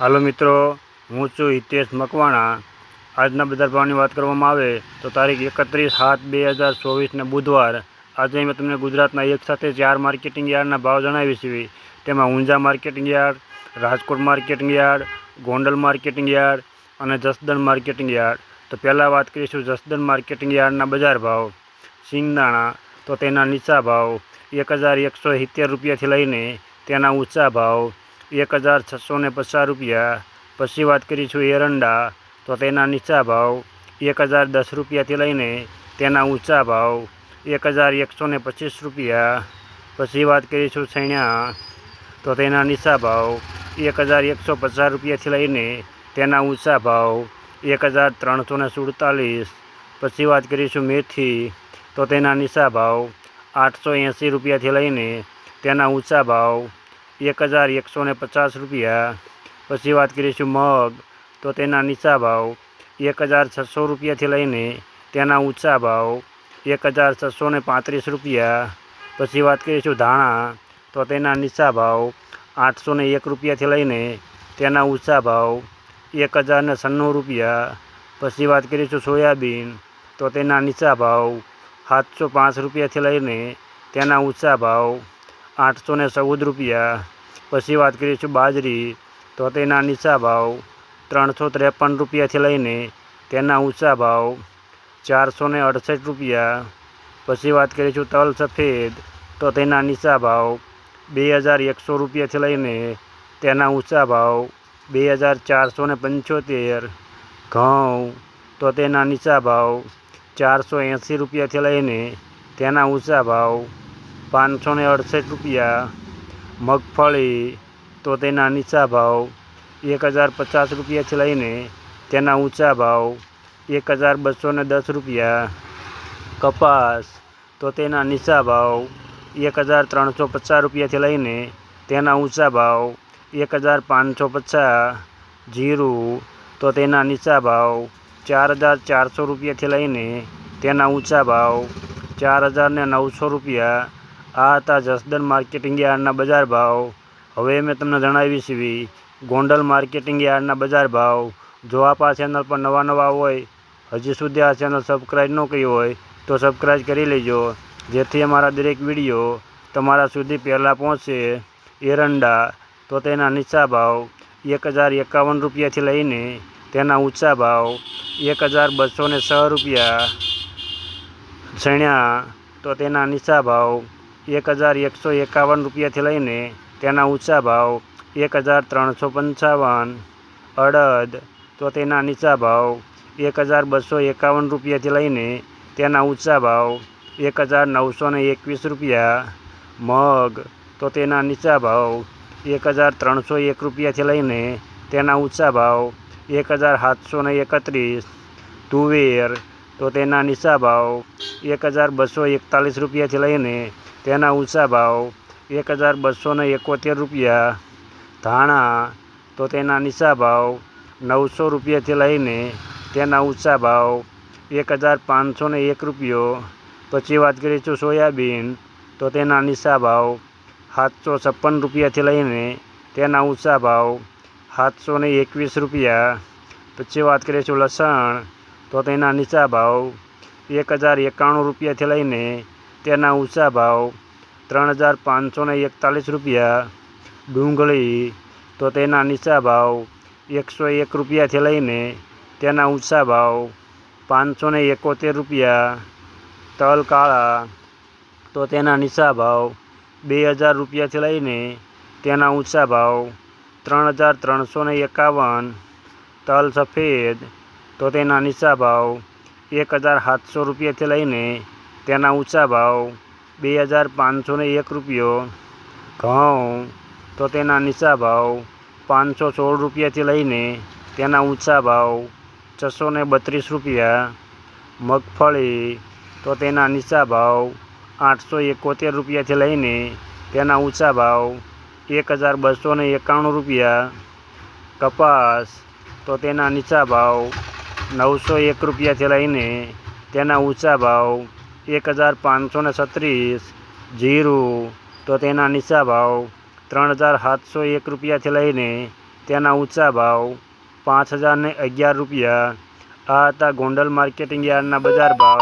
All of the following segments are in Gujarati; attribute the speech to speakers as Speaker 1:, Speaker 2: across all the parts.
Speaker 1: હાલો મિત્રો, હું છું હિતેશ મકવાણા. આજના બજાર ભાવની વાત કરવામાં આવે તો તારીખ એકત્રીસ સાત બે હજાર ચોવીસને બુધવાર. આજે મેં તમને ગુજરાતના એક સાથે ચાર માર્કેટિંગ યાર્ડના ભાવ જણાવી છે. તેમાં Unjha marketing yard, Rajkot marketing yard, Gondal marketing yard અને જસદણ માર્કેટિંગ યાર્ડ. તો પહેલાં વાત કરીશું જસદણ માર્કેટિંગ યાર્ડના બજાર ભાવ. સિંગદાણા, તો તેના નીચા ભાવ. એક હજાર એકસો સિત્તેર રૂપિયાથી લઈને તેના ઊંચા ભાવ. એક હજાર છસો ને પચાસ રૂપિયા. પછી વાત કરીશું એરંડા, તો તેના નીચા ભાવ એક હજાર દસ રૂપિયાથી લઈને તેના ઊંચા ભાવ એક હજાર એકસો ને પચીસ રૂપિયા. પછી વાત કરીશું સૈણ્યા, તો તેના નીચા ભાવ એક હજાર એકસો પચાસ રૂપિયાથી લઈને તેના ઊંચા ભાવ એક હજાર ત્રણસો ને સુડતાલીસ. પછી વાત કરીશું મેથી, તો તેના નીચા ભાવ આઠસો એંસી રૂપિયાથી લઈને તેના ઊંચા ભાવ એક હજાર એકસો ને પચાસ રૂપિયા પછી વાત કરીશું મગ તો તેના નીચા ભાવ એક હજાર છસો રૂપિયાથી લઈને તેના ઊંચા ભાવ એક હજાર છસો ને પાંત્રીસ રૂપિયા પછી વાત કરીશું ધાણા તો તેના નીચા ભાવ આઠસો ને એક રૂપિયાથી લઈને તેના ઊંચા ભાવ એક હજાર ને છન્નું રૂપિયા પછી વાત કરીશું સોયાબીન તો તેના નીચા ભાવ સાતસો પાંચ રૂપિયાથી લઈને તેના ઊંચા ભાવ આઠસો ને ચૌદ રૂપિયા પછી વાત કરીશું બાજરી, તો તેના નીચા ભાવ ત્રણસો ત્રેપન રૂપિયાથી લઈને તેના ઊંચા ભાવ ચારસો ને અડસઠ રૂપિયા. પછી વાત કરીશું તલ સફેદ, તો તેના નીચા ભાવ બે હજાર એકસો રૂપિયાથી લઈને તેના ઊંચા ભાવ બે હજાર ચારસો ને પંચોતેર. ઘઉં, તો તેના નીચા ભાવ ચારસો એંસી રૂપિયાથી લઈને તેના ઊંચા ભાવ પાંચસો ને અડસઠ રૂપિયા. મગફળી તો તેના નીચા ભાવ એક હજાર પચાસ રૂપિયાથી લઈને તેના ઊંચા ભાવ એક હજાર બસો ને દસ રૂપિયા કપાસ તો તેના નીચા ભાવ એક હજાર ત્રણસો પચાસ રૂપિયાથી લઈને તેના ઊંચા ભાવ એક હજાર પાંચસો પચાસ જીરું તો તેના નીચા ભાવ ચાર હજાર ચારસો રૂપિયાથી લઈને તેના ઊંચા ભાવ ચાર હજાર ને નવસો રૂપિયા આ હતા જસદન માર્કેટિંગ યાર્ડના બજાર ભાવ. હવે મેં તમને જણાવી છીએ ગોંડલ માર્કેટિંગ યાર્ડના બજાર ભાવ. જો આપ આ ચેનલ પર નવા નવા હોય, હજી સુધી આ ચેનલ સબસ્ક્રાઈબ ન કરી હોય, તો સબસ્ક્રાઈબ કરી લેજો. જેથી અમારા દરેક વીડિયો તમારા સુધી પહેલાં પહોંચશે એરંડા, તો તેના નીચા ભાવ એક હજાર એકાવન રૂપિયાથી લઈને તેના ઊંચા ભાવ એક હજાર બસો છ રૂપિયા. ચણ્યા તો તેના નીચા ભાવ એક હજાર એકસો એકાવન રૂપિયાથી લઈને તેના ઊંચા ભાવ એક હજાર ત્રણસો પંચાવન, અડદ તો તેના નીચા ભાવ એક હજાર બસો એકાવન રૂપિયાથી લઈને તેના ઊંચા ભાવ એક હજાર નવસો એકવીસ રૂપિયા, મગ તો તેના નીચા ભાવ એક હજાર ત્રણસો એક રૂપિયાથી લઈને તેના ઊંચા ભાવ એક હજાર સાતસો એકત્રીસ, તુવેર તો તેના નીચા ભાવ એક હજાર બસો એકતાલીસ રૂપિયાથી લઈને તેના ઊંચા ભાવ એક હજાર બસો એકોતેર રૂપિયા, ધાણા તો તેના નીચા ભાવ નવસો રૂપિયાથી લઈને તેના ઊંચા ભાવ એક હજાર પાંચસો એક રૂપિયો. પછી વાત કરીશું સોયાબીન તો તેના નીચા ભાવ સાતસો છપ્પન રૂપિયાથી લઈને તેના ઊંચા ભાવ સાતસો એકવીસ રૂપિયા. પછી વાત કરીશું લસણ તો તેના નીચા ભાવ એક હજાર એકાણું રૂપિયાથી લઈને તેના ઊંચા ભાવ ત્રણ હજાર પાંચસો ને એકતાલીસ રૂપિયા ડુંગળી તો તેના નીચા ભાવ એકસો એક રૂપિયાથી લઈને તેના ઊંચા ભાવ પાંચસો ને એકોતેર રૂપિયા તલ કાળા તો તેના નીચા ભાવ બે હજાર રૂપિયાથી લઈને તેના ઊંચા ભાવ ત્રણ હજાર ત્રણસો ને એકાવન તલ સફેદ તો તેના નીચા ભાવ એક હજાર સાતસો રૂપિયાથી લઈને તેના ઊંચા ભાવ બે હજાર પાંચસો એક રૂપિયો. ઘઉં તો તેના નીચા ભાવ પાંચસો સોળ રૂપિયાથી લઈને તેના ઊંચા ભાવ છસો બત્રીસ રૂપિયા. મગફળી તો તેના નીચા ભાવ આઠસો એકોતેર રૂપિયાથી લઈને તેના ઊંચા ભાવ એક હજાર બસો એકાણું રૂપિયા. કપાસ તો તેના નીચા ભાવ નવસો એક રૂપિયાથી લઈને તેના ઊંચા ભાવ એક હજાર પાંચસો ને છત્રીસ જીરું, તો તેના નીચા ભાવ ત્રણ હજાર સાતસો એક રૂપિયાથી લઈને તેના ઊંચા ભાવ પાંચ હજાર ને અગિયાર રૂપિયા. આ હતા ગોંડલ માર્કેટિંગ યાર્ડના બજાર ભાવ.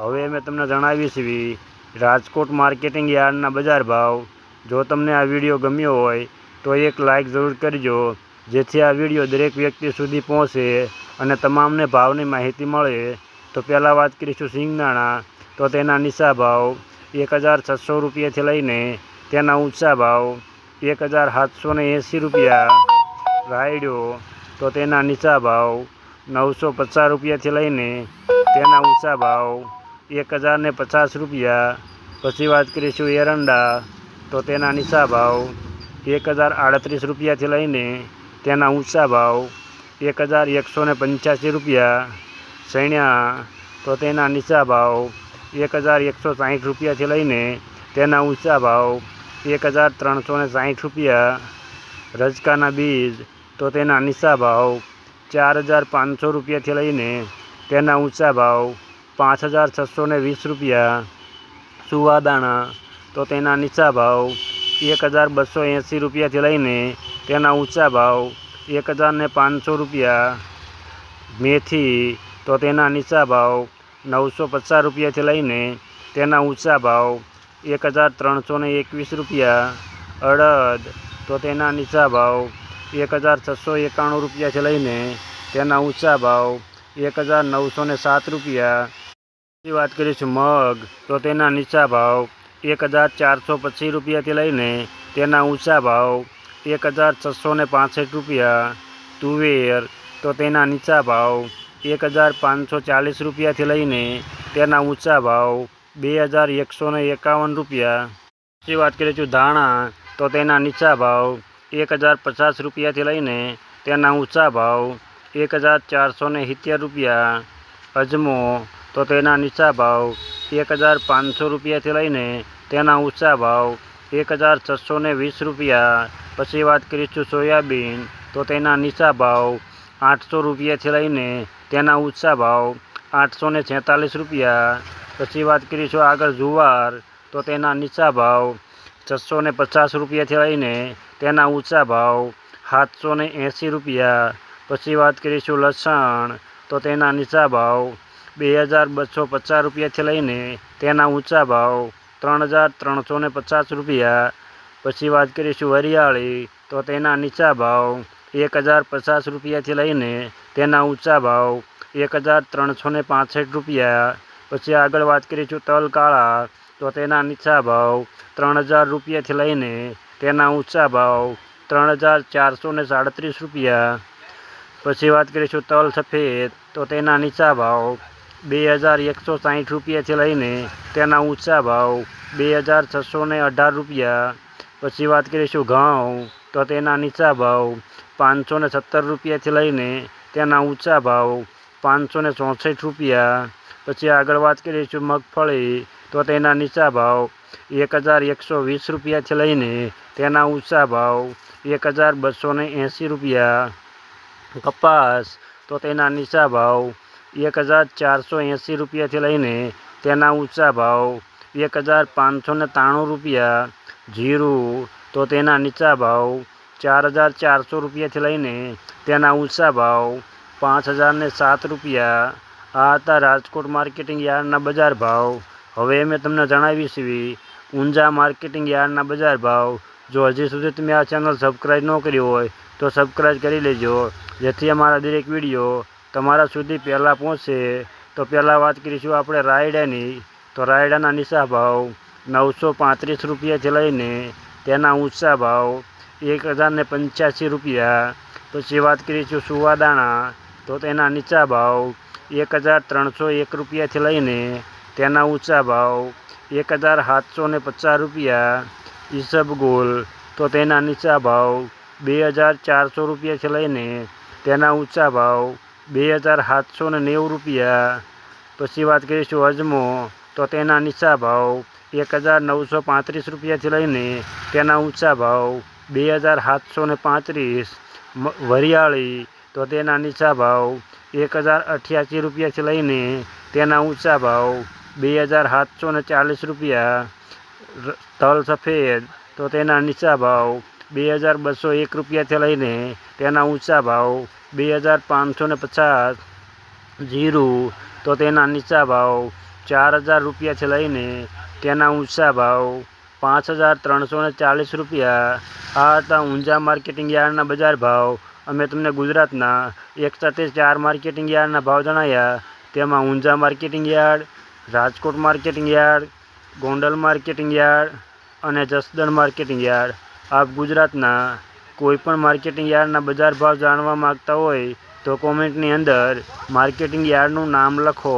Speaker 1: હવે મેં તમને જણાવીશ એવી રાજકોટ માર્કેટિંગ યાર્ડના બજાર ભાવ. જો તમને આ વીડિયો ગમ્યો હોય, તો એક લાઇક જરૂર કરજો, જેથી આ વીડિયો દરેક વ્યક્તિ સુધી પહોંચે અને તમામને ભાવની માહિતી મળે. તો પહેલાં વાત કરીશું સિંગદાણા. તો તેના નીચા ભાવ એક હજાર છસો રૂપિયાથી લઈને તેના ઊંચા ભાવ એક હજાર સાતસો એંસી રૂપિયા રાયડો, તો તેના નીચા ભાવ નવસો પચાસ રૂપિયાથી લઈને તેના ઊંચા ભાવ એક હજાર ને પચાસ રૂપિયા. પછી વાત કરીશું એરંડા, તો તેના નીચા ભાવ એક હજાર આડત્રીસ રૂપિયાથી લઈને તેના ઊંચા ભાવ એક હજાર એકસો ને પંચ્યાસી રૂપિયા. સૈણ્યા, તો તેના નીચા ભાવ એક હજાર એકસો સાઠ રૂપિયાથી લઈને તેના ઊંચા ભાવ એક હજાર ત્રણસો ને સાઠ રૂપિયા રજકાના બીજ તો તેના નીચા ભાવ ચાર હજાર પાંચસો રૂપિયાથી લઈને તેના ઊંચા ભાવ પાંચ હજાર છસો ને વીસ રૂપિયા સુવાદાણા તો તેના નીચા ભાવ એક હજાર બસો એંસી રૂપિયાથી લઈને તેના ઊંચા ભાવ એક હજાર ને પાંચસો રૂપિયા મેથી તો તેના નીચા ભાવ નવસો પચાસ રૂપિયાથી લઈને તેના ઊંચા ભાવ એક હજાર ત્રણસો ને એકવીસ રૂપિયા અડદ તો તેના નીચા ભાવ એક હજાર છસો એકાણું રૂપિયાથી લઈને તેના ઊંચા ભાવ એક હજાર નવસો ને સાત રૂપિયા પછી વાત કરીશું મગ તો તેના નીચા ભાવ એક હજાર ચારસો પચીસ રૂપિયાથી લઈને તેના ઊંચા ભાવ એક હજાર છસો ને પાસઠ રૂપિયા તુવેર તો તેના નીચા ભાવ એક હજાર પાંચસો ચાલીસ રૂપિયાથી લઈને તેના ઊંચા ભાવ બે હજાર એકસો ને એકાવન રૂપિયા પછી વાત કરીશું ધાણા તો તેના નીચા ભાવ એક હજાર પચાસ રૂપિયાથી લઈને તેના ઊંચા ભાવ એક હજાર ચારસો ને સિત્તેર રૂપિયા અજમો તો તેના નીચા ભાવ એક હજાર પાંચસો રૂપિયાથી લઈને તેના ઊંચા ભાવ એક હજાર છસો ને વીસ રૂપિયા પછી વાત કરીશું સોયાબીન તો તેના નીચા ભાવ આઠસો રૂપિયાથી લઈને તેના ઊંચા ભાવ આઠસો ને રૂપિયા. પછી વાત કરીશું આગળ જુવાર, તો તેના નીચા ભાવ છસો ને પચાસ રૂપિયાથી લઈને તેના ઊંચા ભાવ સાતસો ને એંસી રૂપિયા. પછી વાત કરીશું લસણ, તો તેના નીચા ભાવ બે હજાર બસો પચાસ રૂપિયાથી લઈને તેના ઊંચા ભાવ ત્રણ હજાર ત્રણસો ને પચાસ રૂપિયા. પછી વાત કરીશું વરિયાળી, તો તેના નીચા ભાવ એક હજાર પચાસ રૂપિયાથી લઈને તેના ઊંચા ભાવ એક હજાર ત્રણસો ને પાસઠ રૂપિયા પછી આગળ વાત કરીશું તલ કાળા તો તેના નીચા ભાવ ત્રણ હજાર રૂપિયાથી લઈને તેના ઊંચા ભાવ ત્રણ હજાર ચારસો ને સાડત્રીસ રૂપિયા પછી વાત કરીશું તલ સફેદ તો તેના નીચા ભાવ બે હજાર એકસો સાઠ રૂપિયાથી લઈને તેના ઊંચા ભાવ બે હજાર છસો ને અઢાર રૂપિયા પછી વાત કરીશું ઘઉં તો તેના નીચા ભાવ પાંચસો ને સત્તર રૂપિયાથી લઈને તેના ઊંચા ભાવ પાંચસો ને ચોસઠ રૂપિયા પછી આગળ વાત કરીશું મગફળી તો તેના નીચા ભાવ એક હજાર એકસો વીસ રૂપિયાથી લઈને તેના ઊંચા ભાવ એક હજાર બસો ને એંસી રૂપિયા કપાસ તો તેના નીચા ભાવ એક હજાર ચારસો એંસી રૂપિયાથી લઈને તેના ઊંચા ભાવ એક હજાર પાંચસો ને ત્રાણું રૂપિયા જીરું તો તેના નીચા ભાવ ચાર હજાર ચારસો રૂપિયાથી લઈને તેના ઊંચા ભાવ પાંચ હજાર ને સાત રૂપિયા આ હતા રાજકોટ માર્કેટિંગ યાર્ડના બજાર ભાવ હવે મેં તમને જણાવી છે ઊંઝા માર્કેટિંગ યાર્ડના બજાર ભાવ જો હજી સુધી તમે આ ચેનલ સબસ્ક્રાઈબ ન કરી હોય તો સબસ્ક્રાઈબ કરી લેજો જેથી અમારા દરેક વિડીયો તમારા સુધી પહેલાં પહોંચે તો પહેલાં વાત કરીશું આપણે રાયડાની તો રાયડાના નીચા ભાવ નવસો પાંત્રીસ રૂપિયાથી લઈને તેના ઊંચા ભાવ એક હજાર ને પંચ્યાસી રૂપિયા. પછી વાત કરીશું સુવાદાણા તો તેના નીચા ભાવ એક હજાર ત્રણસો એક રૂપિયાથી લઈને તેના ઊંચા ભાવ એક હજાર સાતસો ને પચાસ રૂપિયા. ઈસબગોલ તો તેના નીચા ભાવ બે હજાર ચારસો રૂપિયાથી લઈને તેના ઊંચા ભાવ બે હજાર સાતસો ને નેવું રૂપિયા. પછી વાત કરીશું અજમો, તો તેના નીચા ભાવ એક હજાર નવસો પાંત્રીસ રૂપિયાથી લઈને તેના ઊંચા ભાવ બે હજાર સાતસો ને પાંત્રીસ મ- વરિયાળી તો તેના નીચા ભાવ એક હજાર અઠ્યાસી રૂપિયાથી લઈને તેના ઊંચા ભાવ બે હજાર સાતસો ને ચાલીસ રૂપિયા ર- તલ સફેદ તો તેના નીચા ભાવ બે હજાર બસો એક રૂપિયાથી લઈને તેના ઊંચા ભાવ બે હજાર પાંચસો ને પચાસ જીરું તો તેના નીચા ભાવ ચાર હજાર રૂપિયાથી લઈને તેના ઊંચા ભાવ પાંચ હજાર ત્રણસો ને ચાલીસ રૂપિયા. આ હતા ઊંઝા માર્કેટિંગ યાર્ડના બજાર ભાવ. અમે તમને ગુજરાતના એક સાથે ચાર માર્કેટિંગ યાર્ડના ભાવ જણાવ્યા તેમાં Unjha marketing yard, Rajkot marketing yard, Gondal marketing yard અને જસદણ માર્કેટિંગ યાર્ડ. આપ ગુજરાતના કોઈપણ માર્કેટિંગ યાર્ડના બજાર ભાવ જાણવા માગતા હોય તો કોમેન્ટની અંદર માર્કેટિંગ યાર્ડનું નામ લખો.